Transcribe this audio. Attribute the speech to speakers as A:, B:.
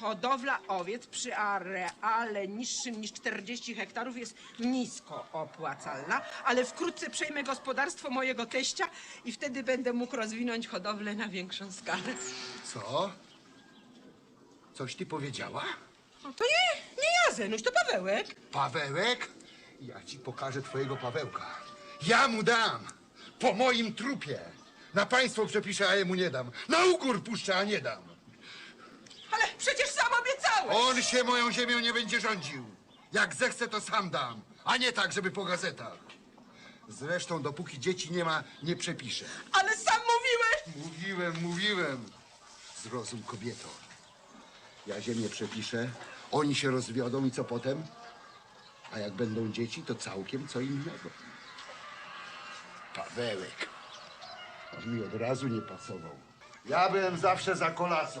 A: Hodowla owiec przy areale niższym niż 40 hektarów jest nisko opłacalna, ale wkrótce przejmę gospodarstwo mojego teścia i wtedy będę mógł rozwinąć hodowlę na większą skalę.
B: Co? Coś ty powiedziała?
A: No to nie, nie ja, Zenuś, to Pawełek.
B: Pawełek? Ja ci pokażę twojego Pawełka. Ja mu dam! Po moim trupie! Na państwo przepiszę, a jemu nie dam. Na ugór puszczę, a nie dam.
A: Przecież sam obiecałeś.
B: On się moją ziemią nie będzie rządził. Jak zechce, to sam dam, a nie tak, żeby po gazetach. Zresztą, dopóki dzieci nie ma, nie przepiszę.
A: Ale sam mówiłeś.
B: Mówiłem, mówiłem. Zrozum, kobieto. Ja ziemię przepiszę, oni się rozwiodą i co potem? A jak będą dzieci, to całkiem co innego. Pawełek. On mi od razu nie pasował. Ja byłem zawsze za kolasą.